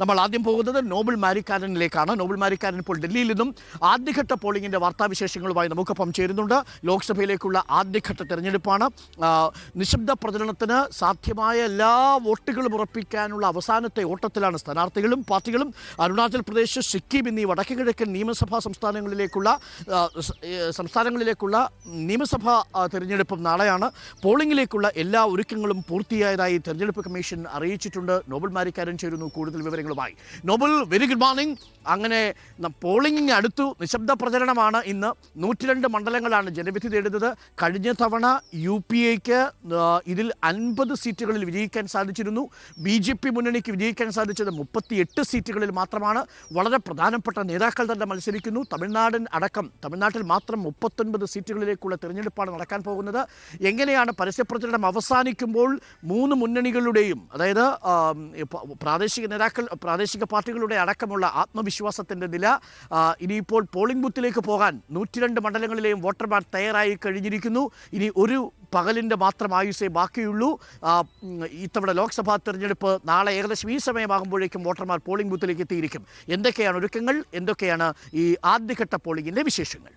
നമ്മൾ ആദ്യം പോകുന്നത് നോബൽ മാരിക്കാരനിലേക്കാണ് നോബൽ മാരിക്കാരൻ ഇപ്പോൾ ഡൽഹിയിൽ നിന്നും ആദ്യഘട്ട പോളിംഗിന്റെ വാർത്താവിശേഷങ്ങളുമായി നമുക്കൊപ്പം ചേരുന്നുണ്ട് ലോക്സഭയിലേക്കുള്ള ആദ്യഘട്ട തെരഞ്ഞെടുപ്പാണ്. നിശബ്ദ പ്രചരണത്തിന് സാധ്യമായ എല്ലാ വോട്ടുകളും ഉറപ്പിക്കാനുള്ള അവസാനത്തെ ഓട്ടത്തിലാണ് സ്ഥാനാർത്ഥികളും പാർട്ടികളും. അരുണാചൽ പ്രദേശ് സിക്കിം എന്നീ വടക്കു കിഴക്കൻ നിയമസഭാ സംസ്ഥാനങ്ങളിലേക്കുള്ള സംസ്ഥാനങ്ങളിലേക്കുള്ള നിയമസഭാ തിരഞ്ഞെടുപ്പും നാളെയാണ്. പോളിംഗിലേക്കുള്ള എല്ലാ ഒരുക്കങ്ങളും പൂർത്തിയായതായി തെരഞ്ഞെടുപ്പ് കമ്മീഷൻ അറിയിച്ചിട്ടുണ്ട്. നോബൽ മാരിക്കാരൻ ചേരുന്നു. കൂടുതൽ വിവരങ്ങളുമായി നോബൽ വെരി ഗുഡ് മോർണിംഗ് അങ്ങനെ ന- പോളിംഗ് അടുത്തു നിശബ്ദ പ്രചരണമാണ് ഇന്ന്. നൂറ്റിരണ്ട് മണ്ഡലങ്ങളാണ് ജനവിധി തേടുന്നത്. കഴിഞ്ഞ തവണ യു പി എക്ക് ഇതിൽ അൻപത് സീറ്റുകളിൽ വിജയിക്കാൻ സാധിച്ചിരുന്നു. ബി ജെ പി മുന്നണിക്ക് വിജയിക്കാൻ സാധിച്ചത് മുപ്പത്തിയെട്ട് സീറ്റുകളിൽ മാത്രമാണ്. വളരെ പ്രധാനപ്പെട്ട നേതാക്കൾ തന്നെ മത്സരിക്കുന്നു. തമിഴ്നാടൻ അടക്കം തമിഴ്നാട്ടിൽ മാത്രം മുപ്പത്തൊൻപത് സീറ്റുകളിലേക്കുള്ള തിരഞ്ഞെടുപ്പാണ് നടക്കാൻ പോകുന്നത്. എങ്ങനെയാണ് പരസ്യപ്രചരണം അവസാനിക്കുമ്പോൾ മൂന്ന് മുന്നണികളുടെയും അതായത് പ്രാദേശിക നേതാക്കൾ പ്രാദേശിക പാർട്ടികളുടെ അടക്കമുള്ള ആത്മവിശ്വാസത്തിന്റെ നില ഇനിയിപ്പോൾ പോളിംഗ് ബൂത്തിലേക്ക് പോകാൻ നൂറ്റിരണ്ട് മണ്ഡലങ്ങളിലെയും വോട്ടർമാർ തയ്യാറായി കഴിഞ്ഞിരിക്കുന്നു. ഇനി ഒരു പകലിന്റെ മാത്രം ആയുസേ ബാക്കിയുള്ളൂ. ഇത്തവണ ലോക്സഭാ തെരഞ്ഞെടുപ്പ് നാളെ ഏകദേശം ഈ സമയമാകുമ്പോഴേക്കും വോട്ടർമാർ പോളിംഗ് ബൂത്തിലേക്ക് എത്തിയിരിക്കും. എന്തൊക്കെയാണ് ഒരുക്കങ്ങൾ? എന്തൊക്കെയാണ് ഈ ആദ്യഘട്ട പോളിംഗിന്റെ വിശേഷങ്ങൾ?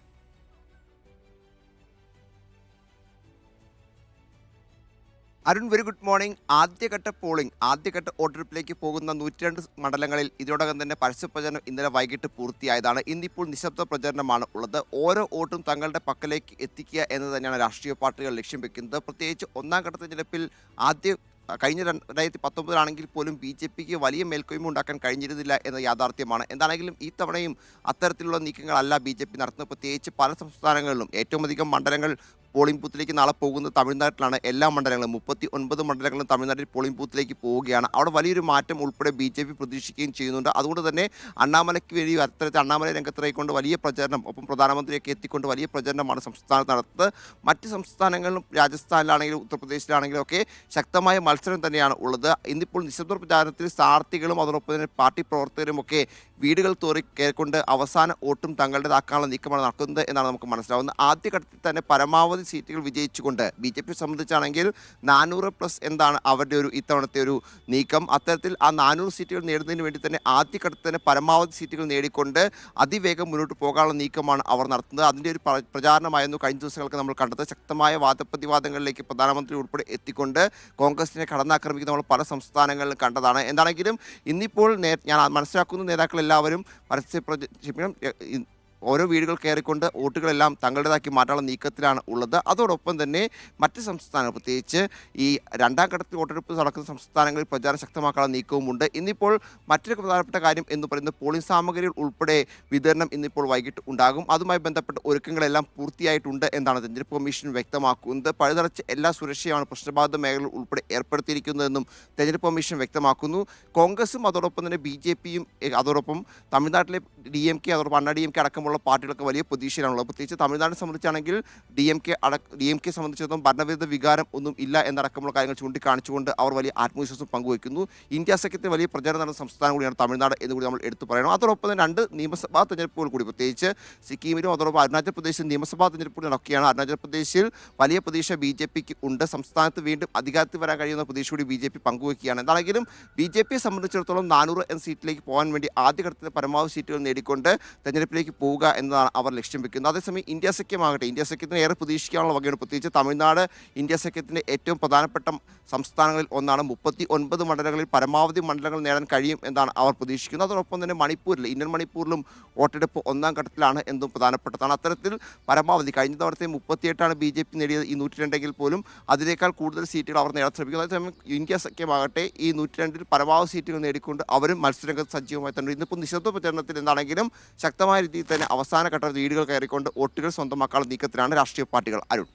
അരുൺ വെരി ഗുഡ് മോർണിംഗ് ആദ്യഘട്ട പോളിംഗ് ആദ്യഘട്ട വോട്ടെടുപ്പിലേക്ക് പോകുന്ന നൂറ്റിരണ്ട് മണ്ഡലങ്ങളിൽ ഇതിനോടകം തന്നെ പരസ്യ പ്രചരണം ഇന്നലെ വൈകിട്ട് പൂർത്തിയായതാണ്. ഇന്നിപ്പോൾ നിശബ്ദ പ്രചരണമാണ് ഉള്ളത്. ഓരോ വോട്ടും തങ്ങളുടെ പക്കലേക്ക് എത്തിക്കുക എന്ന് തന്നെയാണ് രാഷ്ട്രീയ പാർട്ടികൾ ലക്ഷ്യം വെക്കുന്നത്. പ്രത്യേകിച്ച് ഒന്നാം ഘട്ട തിരഞ്ഞെടുപ്പിൽ ആദ്യ കഴിഞ്ഞ രണ്ടായിരത്തി പത്തൊമ്പതിലാണെങ്കിൽ പോലും ബി ജെ പിക്ക് വലിയ മേൽക്കൊയ്മ ഉണ്ടാക്കാൻ കഴിഞ്ഞിരുന്നില്ല എന്ന യാഥാർത്ഥ്യമാണ്. എന്താണെങ്കിലും ഈ തവണയും അത്തരത്തിലുള്ള നീക്കങ്ങളല്ല ബി ജെ പി നടത്തുന്നത്. പ്രത്യേകിച്ച് പല സംസ്ഥാനങ്ങളിലും ഏറ്റവും അധികം മണ്ഡലങ്ങൾ പോളിംഗ് ബൂത്തിലേക്ക് നാളെ പോകുന്നത് തമിഴ്നാട്ടിലാണ്. എല്ലാ മണ്ഡലങ്ങളും മുപ്പത്തി ഒൻപത് മണ്ഡലങ്ങളും തമിഴ്നാട്ടിൽ പോളിംഗ് ബൂത്തിലേക്ക് പോവുകയാണ്. അവിടെ വലിയൊരു മാറ്റം ഉൾപ്പെടെ ബി ജെ പി പ്രതീക്ഷിക്കുകയും ചെയ്യുന്നുണ്ട്. അതുകൊണ്ട് തന്നെ അണ്ണാമലയ്ക്ക് വേണ്ടി അത്തരത്തിൽ അണ്ണാമല രംഗത്തിറക്കിക്കൊണ്ട് വലിയ പ്രചരണം ഒപ്പം പ്രധാനമന്ത്രിയൊക്കെ എത്തിക്കൊണ്ട് വലിയ പ്രചരണമാണ് സംസ്ഥാനത്ത് നടത്തുന്നത്. മറ്റ് സംസ്ഥാനങ്ങളിലും രാജസ്ഥാനിലാണെങ്കിലും ഉത്തർപ്രദേശിലാണെങ്കിലും ഒക്കെ ശക്തമായ മത്സരം തന്നെയാണ് ഉള്ളത്. ഇന്നിപ്പോൾ നിശബ്ദ പ്രചാരണത്തിൽ സ്ഥാനാർത്ഥികളും അതോടൊപ്പം തന്നെ പാർട്ടി പ്രവർത്തകരും ഒക്കെ വീടുകൾ തോറി കയറിക്കൊണ്ട് അവസാന വോട്ടും തങ്ങളുടേതാക്കാനുള്ള നീക്കമാണ് നടക്കുന്നത് എന്നാണ് നമുക്ക് മനസ്സിലാവുന്നത്. ആദ്യഘട്ടത്തിൽ തന്നെ പരമാവധി സീറ്റുകൾ വിജയിച്ചുകൊണ്ട് ബി ജെ പി സംബന്ധിച്ചാണെങ്കിൽ നാനൂറ് പ്ലസ് എന്താണ് അവരുടെ ഒരു ഇത്തവണത്തെ ഒരു നീക്കം. അത്തരത്തിൽ ആ നാനൂറ് സീറ്റുകൾ നേടുന്നതിന് വേണ്ടി തന്നെ ആദ്യഘട്ടത്തിൽ തന്നെ പരമാവധി സീറ്റുകൾ നേടിക്കൊണ്ട് അതിവേഗം മുന്നോട്ട് പോകാനുള്ള നീക്കമാണ് അവർ നടത്തുന്നത്. അതിന്റെ ഒരു പ്ര- പ്രചാരണമായിരുന്നു കഴിഞ്ഞ ദിവസങ്ങൾക്ക് നമ്മൾ കണ്ടത്. ശക്തമായ വാദപ്രതിവാദങ്ങളിലേക്ക് പ്രധാനമന്ത്രി ഉൾപ്പെടെ എത്തിക്കൊണ്ട് കോൺഗ്രസിനെ കടന്നാക്രമിക്കുന്ന നമ്മൾ പല സംസ്ഥാനങ്ങളിലും കണ്ടതാണ്. എന്താണെങ്കിലും ഇന്നിപ്പോൾ ഞാൻ മനസ്സിലാക്കുന്ന നേതാക്കളെല്ലാവരും പരസ്യ പ്രചരിപ്പിക്കണം ഓരോ വീടുകൾ കയറിക്കൊണ്ട് വോട്ടുകളെല്ലാം തങ്ങളുടേതാക്കി മാറ്റാനുള്ള നീക്കത്തിലാണ് ഉള്ളത്. അതോടൊപ്പം തന്നെ മറ്റ് സംസ്ഥാനങ്ങൾ പ്രത്യേകിച്ച് ഈ രണ്ടാം ഘട്ടത്തിൽ വോട്ടെടുപ്പ് നടക്കുന്ന സംസ്ഥാനങ്ങളിൽ പ്രചാരണം ശക്തമാക്കാനുള്ള നീക്കവുമുണ്ട് ഇന്നിപ്പോൾ മറ്റൊരു പ്രധാനപ്പെട്ട കാര്യം എന്ന് പറയുന്നത് പോളിംഗ് സാമഗ്രികൾ ഉൾപ്പെടെ വിതരണം ഇന്നിപ്പോൾ വൈകിട്ട് ഉണ്ടാകും. അതുമായി ബന്ധപ്പെട്ട ഒരുക്കങ്ങളെല്ലാം പൂർത്തിയായിട്ടുണ്ട് എന്നാണ് തെരഞ്ഞെടുപ്പ് കമ്മീഷൻ വ്യക്തമാക്കുന്നത്. പഴുതറച്ച് എല്ലാ സുരക്ഷയാണ് പ്രശ്നബാധിത മേഖലകൾ ഉൾപ്പെടെ ഏർപ്പെടുത്തിയിരിക്കുന്നതെന്നും തെരഞ്ഞെടുപ്പ് കമ്മീഷൻ വ്യക്തമാക്കുന്നു. കോൺഗ്രസും അതോടൊപ്പം തന്നെ ബി ജെ പിയും അതോടൊപ്പം തമിഴ്നാട്ടിലെ ഡി എം കെ അതോടൊപ്പം അണ്ണാ ഡി എം കെ അടക്കമുള്ള പാർട്ടികളൊക്കെ വലിയ പ്രതീക്ഷയിലാണുള്ളത്. പ്രത്യേകിച്ച് തമിഴ്നാടിനെ സംബന്ധിച്ചാണെങ്കിൽ ഡി എം കെ അടക്ക ഡി എം കെ സംബന്ധിച്ചിടത്തോളം ഭരണവിരുദ്ധ വികാരം ഒന്നും ഇല്ല എന്നടക്കമുള്ള കാര്യങ്ങൾ ചൂണ്ടിക്കാണിച്ചുകൊണ്ട് അവർ വലിയ ആത്മവിശ്വാസം പങ്കുവയ്ക്കുന്നു. ഇന്ത്യ സഖ്യത്തെ വലിയ പ്രചാരണം നടന്ന സംസ്ഥാനം കൂടിയാണ് തമിഴ്നാട് എന്ന് കൂടി നമ്മൾ എടുത്തു പറയണം അതോടൊപ്പം തന്നെ രണ്ട് നിയമസഭാ തെരഞ്ഞെടുപ്പുകൾ കൂടി. പ്രത്യേകിച്ച് സിക്കിമിലും അതോടൊപ്പം അരുണാചൽ പ്രദേശിൽ നിയമസഭാ തെരഞ്ഞെടുപ്പുകൾ നടക്കുകയാണ് അരുണാചൽ പ്രദേശിൽ വലിയ പ്രതീക്ഷ ബി ജെ പിക്ക് ഉണ്ട്. സംസ്ഥാനത്ത് വീണ്ടും അധികാരത്തിൽ വരാൻ കഴിയുന്ന പ്രതീക്ഷ കൂടി ബി ജെ പി പങ്കുവയ്ക്കുകയാണ്. എന്താണെങ്കിലും ബി ജെ പിയെ സംബന്ധിച്ചിടത്തോളം നാനൂറ് എന്ന സീറ്റിലേക്ക് പോകാൻ വേണ്ടി ആദ്യഘട്ടത്തിൽ പരമാവധി സീറ്റുകൾ നേടിക്കൊണ്ട് തെരഞ്ഞെടുപ്പിലേക്ക് പോവുക എന്നതാണ് അവർ ലക്ഷ്യം വെക്കുന്നത്. അതേസമയം ഇന്ത്യ സഖ്യമാകട്ടെ ഇന്ത്യ സഖ്യത്തിന് ഏറെ പ്രതീക്ഷിക്കാനുള്ള വകയാണ് പ്രത്യേകിച്ച് തമിഴ്നാട്. ഇന്ത്യ സഖ്യത്തിന്റെ ഏറ്റവും പ്രധാനപ്പെട്ട സംസ്ഥാനങ്ങളിൽ ഒന്നാണ്. മുപ്പത്തി ഒൻപത് മണ്ഡലങ്ങളിൽ പരമാവധി മണ്ഡലങ്ങൾ നേടാൻ കഴിയും എന്നാണ് അവർ പ്രതീക്ഷിക്കുന്നത്. അതോടൊപ്പം തന്നെ മണിപ്പൂരിൽ ഇന്ത്യൻ മണിപ്പൂരിലും വോട്ടെടുപ്പ് ഒന്നാം ഘട്ടത്തിലാണ് എന്നും പ്രധാനപ്പെട്ടതാണ്. അത്തരത്തിൽ പരമാവധി കഴിഞ്ഞ തവണത്തെ മുപ്പത്തിയെട്ടാണ് ബി ജെ പി നേടിയത് ഈ നൂറ്റി രണ്ടെങ്കിൽ പോലും അതിനേക്കാൾ കൂടുതൽ സീറ്റുകൾ അവർ നേടാൻ ശ്രമിക്കുന്നു. അതേസമയം ഇന്ത്യ സഖ്യമാകട്ടെ ഈ നൂറ്റി രണ്ടിൽ പരമാവധി സീറ്റുകൾ നേടിക്കൊണ്ട് അവരും മത്സരരംഗത്ത് സജീവമായി തന്നെ ഇന്നിപ്പോൾ നിശബ്ദ പ്രചരണത്തിൽ എന്താണെങ്കിലും ശക്തമായ രീതിയിൽ തന്നെ അവസാന ഘട്ടത്തിൽ വീടുകൾ കയറിക്കൊണ്ട് വോട്ടുകൾ സ്വന്തമാക്കാനുള്ള നീക്കത്തിലാണ് രാഷ്ട്രീയ പാർട്ടികൾ അരുൺ.